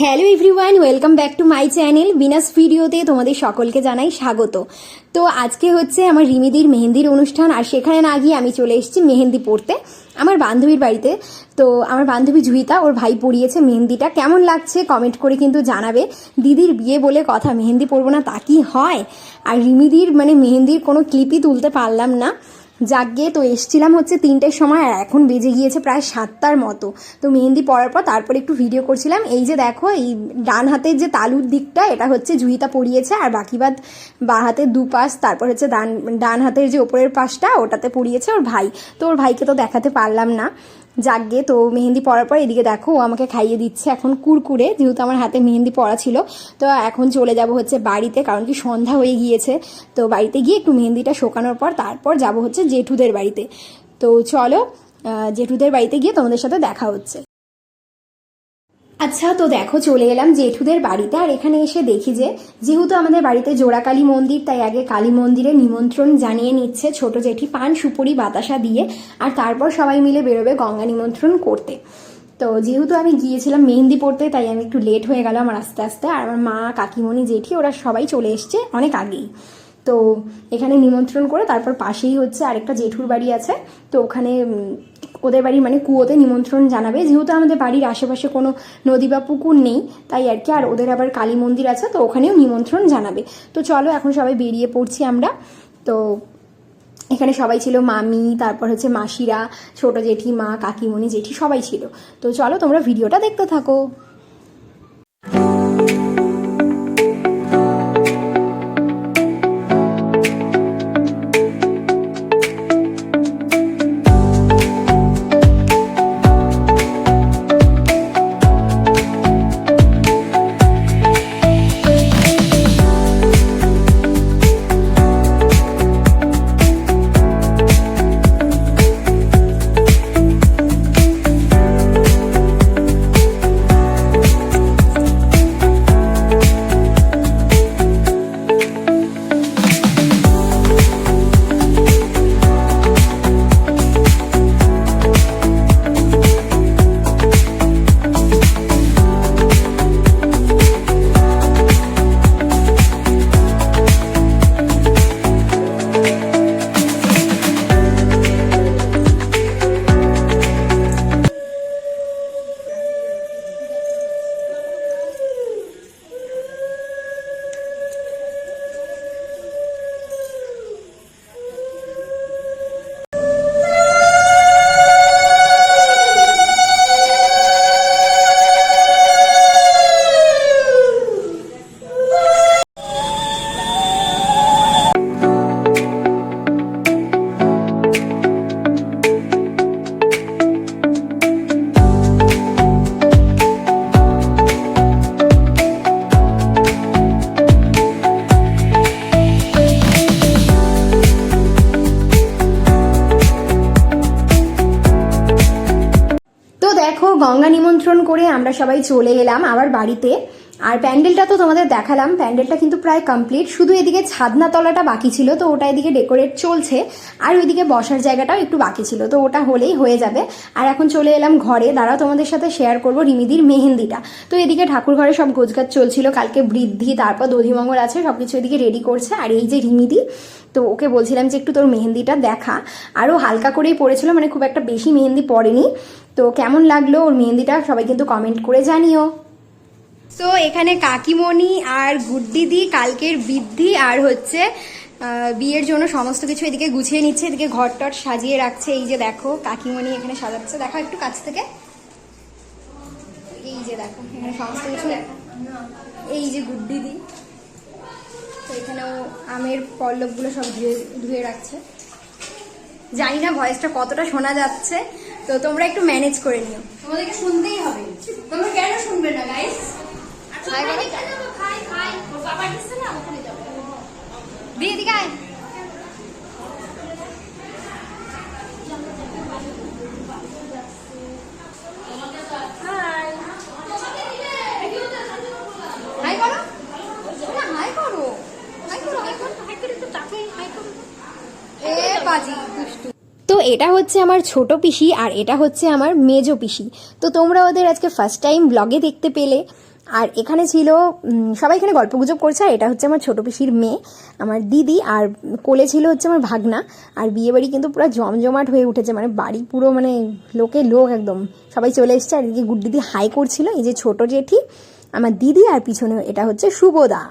Hello everyone welcome back to my channel Binas ভিডিওতে তোমাদের সকলকে জানাই স্বাগত। তো আজকে হচ্ছে আমার রিমিদির মেহেন্দির অনুষ্ঠান, আর সেখানে না গিয়ে আমি চলে এসেছি মেহেন্দি পড়তে। আমার বান্ধবীর বাড়িতে। তো আমার বান্ধবী জুহিতা, ওর ভাই পড়িয়েছে মেহেন্দিটা। কেমন লাগছে কমেন্ট করে কিন্তু জানাবে। দিদির বিয়ে বলে কথা, মেহেন্দি পরবো না তা কি হয়? আর রিমিদির মানে মেহেন্দির কোনো ক্লিপই তুলতে পারলাম না। যাগে তো এসছিলাম হচ্ছে তিনটের সময় আর এখন বেজে গিয়েছে প্রায় সাতটার মতো। তো মেহেন্দি পরার পর তারপর একটু ভিডিও করছিলাম। এই যে দেখো, এই ডান হাতের যে তালুর দিকটা, এটা হচ্ছে জুহিতা পরিয়েছে আর বাকি বাদ বা হাতের দুপাশ, তারপর হচ্ছে ডান ডান হাতের যে ওপরের পাশটা, ওটাতে পড়িয়েছে ওর ভাই। তো ওর ভাইকে তো দেখাতে পারলাম না। যাকগে, তো মেহেন্দি পরার পর এদিকে দেখো, ও আমাকে খাইয়ে দিচ্ছে এখন কুরকুরে, যেহেতু আমার হাতে মেহেন্দি পরা ছিল। তো এখন চলে যাব হচ্ছে বাড়িতে, কারণ কি সন্ধ্যা হয়ে গিয়েছে। তো বাড়িতে গিয়ে একটু মেহেন্দিটা শোকানোর পর তারপর যাব হচ্ছে জেঠুদের বাড়িতে। তো চলো জেঠুদের বাড়িতে গিয়ে তোমাদের সাথে দেখা হচ্ছে। আচ্ছা তো দেখো, চলে এলাম জেঠুদের বাড়িতে, আর এখানে এসে দেখি যে, যেহেতু আমাদের বাড়িতে জোড়াকালী মন্দির, তাই আগে কালী মন্দিরে নিমন্ত্রণ জানিয়ে নিচ্ছে ছোট জেঠি পান সুপুরি বাতাসা দিয়ে, আর তারপর সবাই মিলে বেরোবে গঙ্গা নিমন্ত্রণ করতে। তো যেহেতু আমি গিয়েছিলাম মেহেন্দি পড়তে, তাই আমি একটু লেট হয়ে গেল আমার আস্তে আস্তে, আর আমার মা, কাকিমণি, জেঠি, ওরা সবাই চলে এসছে অনেক আগেই। তো এখানে নিমন্ত্রণ করে তারপর পাশেই হচ্ছে আরেকটা জেঠুর বাড়ি আছে, তো ওখানে ওদের বাড়ি মানে কুয়োতে নিমন্ত্রণ জানাবে। যেহেতু আমাদের বাড়ির আশেপাশে কোনো নদী বা পুকুর নেই, তাই আর কি। আর ওদের আবার কালী মন্দির আছে, তো ওখানেও নিমন্ত্রণ জানাবে। তো চলো, এখন সবাই বেরিয়ে পড়ছি আমরা। তো এখানে সবাই ছিল মামি, তারপর হচ্ছে মাসিরা, ছোট জেঠি মা কাকিমণি, জেঠি সবাই ছিল। তো চলো, তোমরা ভিডিওটা দেখতে থাকো। গঙ্গা নিমন্ত্রণ করে আমরা সবাই চলে এলাম আবার বাড়িতে। আর প্যান্ডেলটা তো তোমাদের দেখালাম, প্যান্ডেলটা কিন্তু প্রায় কমপ্লিট শুধু এদিকে ছাদনা তলাটা বাকি ছিল, তো ওটা এদিকে ডেকোরেট চলছে, আর ওইদিকে বসার জায়গাটাও একটু বাকি ছিল, তো ওটা হলেই হয়ে যাবে। আর এখন চলে এলাম ঘরে, দাঁড়াও তোমাদের সাথে শেয়ার করব রিমিদির মেহেন্দিটা। তো এদিকে ঠাকুর ঘরে সব গোছগাছ চলছিল, কালকে বৃদ্ধি, তারপর দধিমঙ্গল আছে সব কিছু এদিকে রেডি করছে। আর এই যে রিমিদি, তো ওকে বলছিলাম যে একটু তোর মেহেন্দিটা দেখা। আরও হালকা করেই পড়েছিল মানে খুব একটা বেশি মেহেন্দি পড়েনি। তো কেমন লাগল ওর মেহেন্দিটা? সবাই কিন্তু কমেন্ট করে জানিও। তো এখানে কাকিমণি আর গুড্ডিদি, কালকের বৃদ্ধি আর হচ্ছে বিয়ের জন্য সমস্ত কিছু এদিকে গুছিয়ে নিচ্ছে, এদিকে ঘর টট সাজিয়ে রাখছে। এই যে দেখো, কাকিমণি এখানে সাজাচ্ছে। দেখো একটু কাছ থেকে। এই যে দেখো, এখানে সমস্ত কিছু। এই যে গুড্ডিদি। তো এখানেও আমের পল্লবগুলো সব ধুয়ে ধুয়ে রাখছে। জানি না ভয়েসটা কতটা শোনা যাচ্ছে। তো তোমরা একটু ম্যানেজ করে নিও। তোমাদেরকে শুনতেই হবে। তোমরা কেন শুনবে না গাইস হাই বলো। খাই খাই ওর বাবা দিচ্ছে না ওখানে যাব দিয়ে দিকে আয়। হাই করো না, হাই করো হাই করো হাই করো হাই করে তো তাকে হাই করো তো এটা হচ্ছে আমার ছোট পিসি আর এটা হচ্ছে আমার মেজো পিসি। তো তোমরা ওদের আজকে ফার্স্ট টাইম ব্লগে দেখতে পেলে। আর এখানে ছিল সবাই এখানে গল্প গুজব করছে আর এটা হচ্ছে আমার ছোট পিসির মেয়ে, আমার দিদি আর কোলে ছিল হচ্ছে আমার ভাগনা। আর বিয়ে বাড়ি কিন্তু পুরো জমজমাট হয়ে উঠেছে মানে বাড়ি পুরো মানে লোকে লোক একদম। সবাই চলে এসছে আর এদিকে গুড দিদি হাই করছিল, এই যে ছোট জেঠি, আমার দিদি আর পিছনে এটা হচ্ছে শুভদা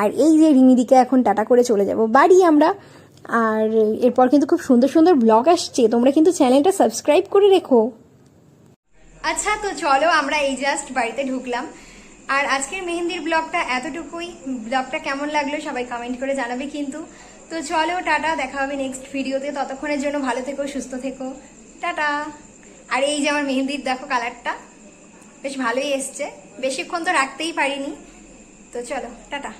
আর এই যে রিমিদিকে এখন টাটা করে চলে যাব। বাড়ি আমরা আর এরপর কিন্তু খুব সুন্দর সুন্দর ব্লগ আসছে। তোমরা কিন্তু চ্যানেলটা সাবস্ক্রাইব করে রেখো। আচ্ছা তো চলো আমরা এই জাস্ট বাড়িতে ঢুকলাম। আর আজকের মেহেন্দির ব্লগটা এতটুকুই। ব্লগটা কেমন লাগল সবাই কমেন্ট করে জানাবে কিন্তু। তো চলো, টাটা, দেখা হবে নেক্সট ভিডিওতে ততক্ষণের জন্য ভালো থেকো, সুস্থ থেকো। টাটা। আর এই যে আমার মেহেন্দির, দেখো কালারটা বেশ ভালোই এসছে। বেশিক্ষণ তো রাখতেই পারিনি। তো চলো, টাটা।